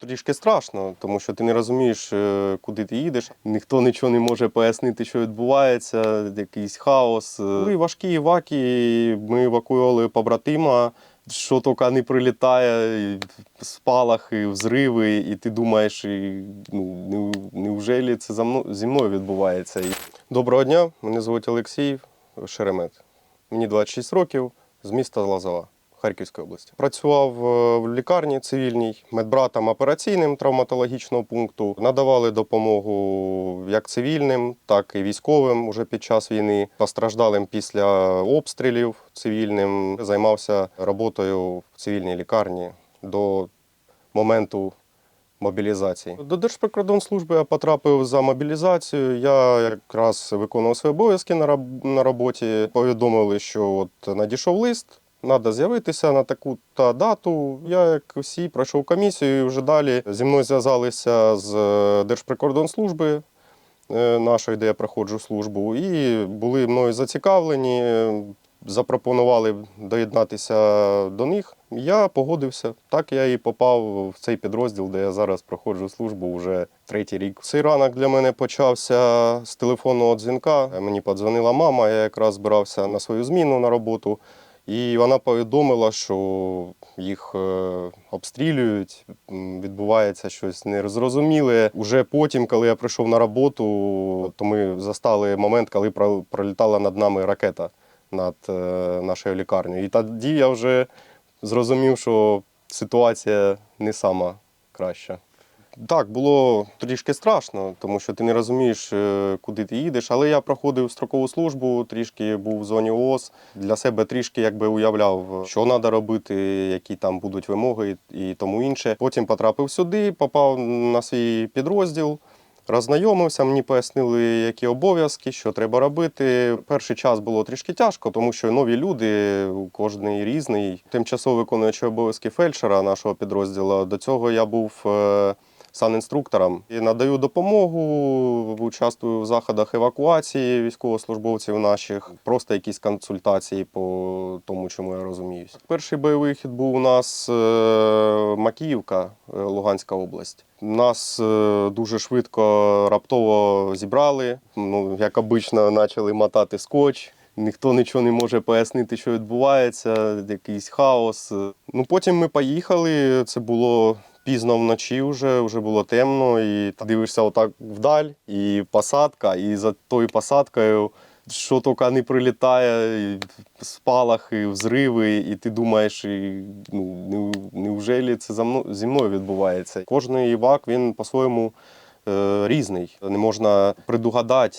Трішки страшно, тому що ти не розумієш, е, куди ти їдеш. Ніхто нічого не може пояснити, що відбувається, якийсь хаос. Були важкі іваки, ми евакуювали побратима. Що тільки не прилітає, і спалахи, взриви, і ти думаєш, і, ну, не- неужели це за мною, зі мною відбувається? Доброго дня, мене звуть Олексій Шеремет. Мені 26 років з міста Лазова. Харківської області. Працював е, в лікарні цивільній медбратом операційним травматологічного пункту. Надавали допомогу як цивільним, так і військовим уже під час війни, постраждалим після обстрілів цивільним. Займався роботою в цивільній лікарні до моменту мобілізації. До Держприкордонслужби я потрапив за мобілізацію. Я якраз виконував свої обов'язки на роботі. Повідомили, що от надійшов лист. Треба з'явитися на таку та дату. Я, як всі, пройшов комісію. і Вже далі зі мною зв'язалися з е, Держприкордонслужби е, нашої, де я проходжу службу, і були мною зацікавлені. е, Запропонували доєднатися до них. Я погодився. Так я і попав в цей підрозділ, де я зараз проходжу службу вже третій рік. Цей ранок для мене почався з телефонного дзвінка. Мені подзвонила мама. Я якраз збирався на свою зміну на роботу. І вона повідомила, що їх е, обстрілюють, відбувається щось незрозуміле. Уже потім, коли я прийшов на роботу, то ми застали момент, коли про- пролітала над нами ракета над е, нашою лікарнею. І тоді я вже зрозумів, що ситуація не сама краща. Так, було трішки страшно, тому що ти не розумієш, е, куди ти їдеш. Але я проходив строкову службу, трішки був в зоні ООС. Для себе трішки якби уявляв, що треба робити, які там будуть вимоги і тому інше. Потім потрапив сюди, попав на свій підрозділ. Роззнайомився, мені пояснили, які обов'язки, що треба робити. Перший час було трішки тяжко, тому що нові люди, кожен різний. Тимчасово виконуючи обов'язки фельдшера нашого підрозділу. До цього я був е, санінструктором і надаю допомогу, участвую в заходах евакуації військовослужбовців наших, просто якісь консультації по тому, чому я розуміюсь. Перший бойовий хід був у нас е, Макіївка, е, Луганська область. Нас е, дуже швидко раптово зібрали. Ну, як обично, почали мотати скотч. Ніхто нічого не може пояснити, що відбувається, якийсь хаос. Ну потім ми поїхали. Це було пізно вночі, вже вже було темно, і ти дивишся отак вдаль, і посадка, і за тою посадкою. Що тільки не прилітає, і спалахи, взриви, і ти думаєш, і, ну, не- неужели це за мною, зі мною відбувається? Кожний івак він по-своєму е, різний. Не можна предугадати,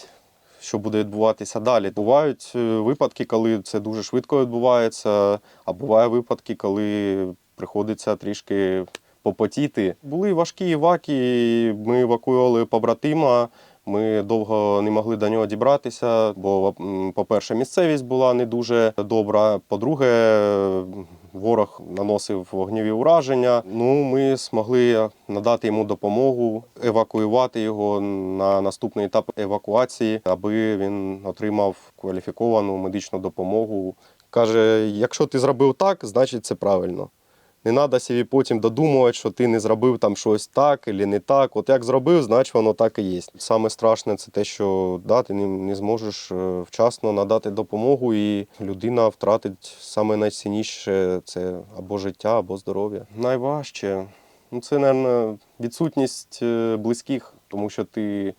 що буде відбуватися далі. Бувають е, випадки, коли це дуже швидко відбувається, а буває випадки, коли приходиться трішки попотіти. Були важкі іваки, ми евакуювали побратима. Ми довго не могли до нього дібратися, бо, по-перше, місцевість була не дуже добра. По-друге, ворог наносив вогневі ураження. Ну, ми змогли надати йому допомогу, евакуювати його на наступний етап евакуації, аби він отримав кваліфіковану медичну допомогу. Каже: якщо ти зробив так, значить це правильно. Не треба собі потім додумувати, що ти не зробив там щось так або не так. От як зробив, значить воно так і є. Саме страшне це те, що да, ти не, не зможеш е, вчасно надати допомогу, і людина втратить саме найцінніше це або життя, або здоров'я. Найважче ну, це, мабуть, відсутність е, близьких, тому що ти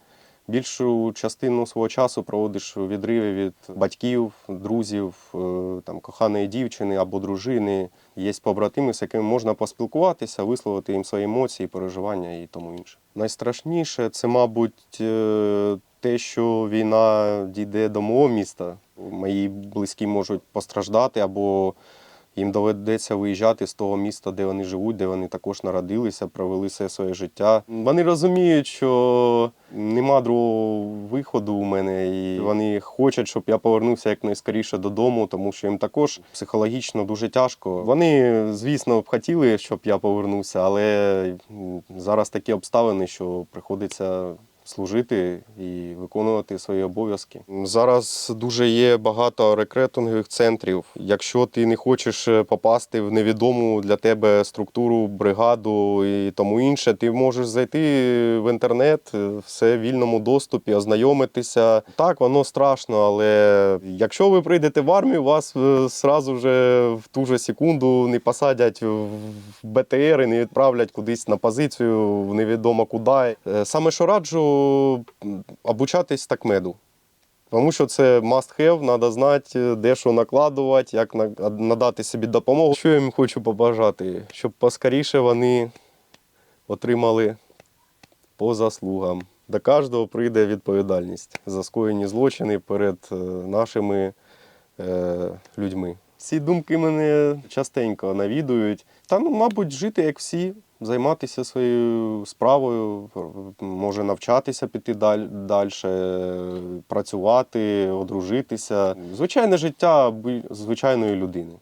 більшу частину свого часу проводиш у відриві від батьків, друзів, е, там, коханої дівчини або дружини. Є побратими, з якими можна поспілкуватися, висловити їм свої емоції, переживання і тому інше. Найстрашніше це, мабуть, е, те, що війна дійде до мого міста. Мої близькі можуть постраждати або їм доведеться виїжджати з того міста, де вони живуть, де вони також народилися, провели все своє життя. Вони розуміють, що нема другого виходу у мене, і вони хочуть, щоб я повернувся якнайскоріше додому, тому що їм також психологічно дуже тяжко. Вони, звісно, б хотіли, щоб я повернувся, але зараз такі обставини, що приходиться служити і виконувати свої обов'язки. Зараз дуже є багато рекрутингових центрів. Якщо ти не хочеш е, попасти в невідому для тебе структуру, бригаду і тому інше, ти можеш зайти в інтернет, е, все в вільному доступі, ознайомитися. Так, воно страшно, але якщо ви прийдете в армію, вас е, зразу вже в ту же секунду не посадять в БТР і не відправлять кудись на позицію в невідомо куди. Е, Саме що раджу обучатись такмеду. Тому що це must have, треба знати, де що накладувати, як надати собі допомогу. Що я їм хочу побажати? Щоб поскоріше вони отримали по заслугам. До кожного прийде відповідальність за скоєні злочини перед е, нашими е, людьми. Ці думки мене частенько навідують. Та ну, мабуть, жити як всі, займатися своєю справою, може навчатися піти далі, далі працювати, одружитися. Звичайне життя звичайної людини.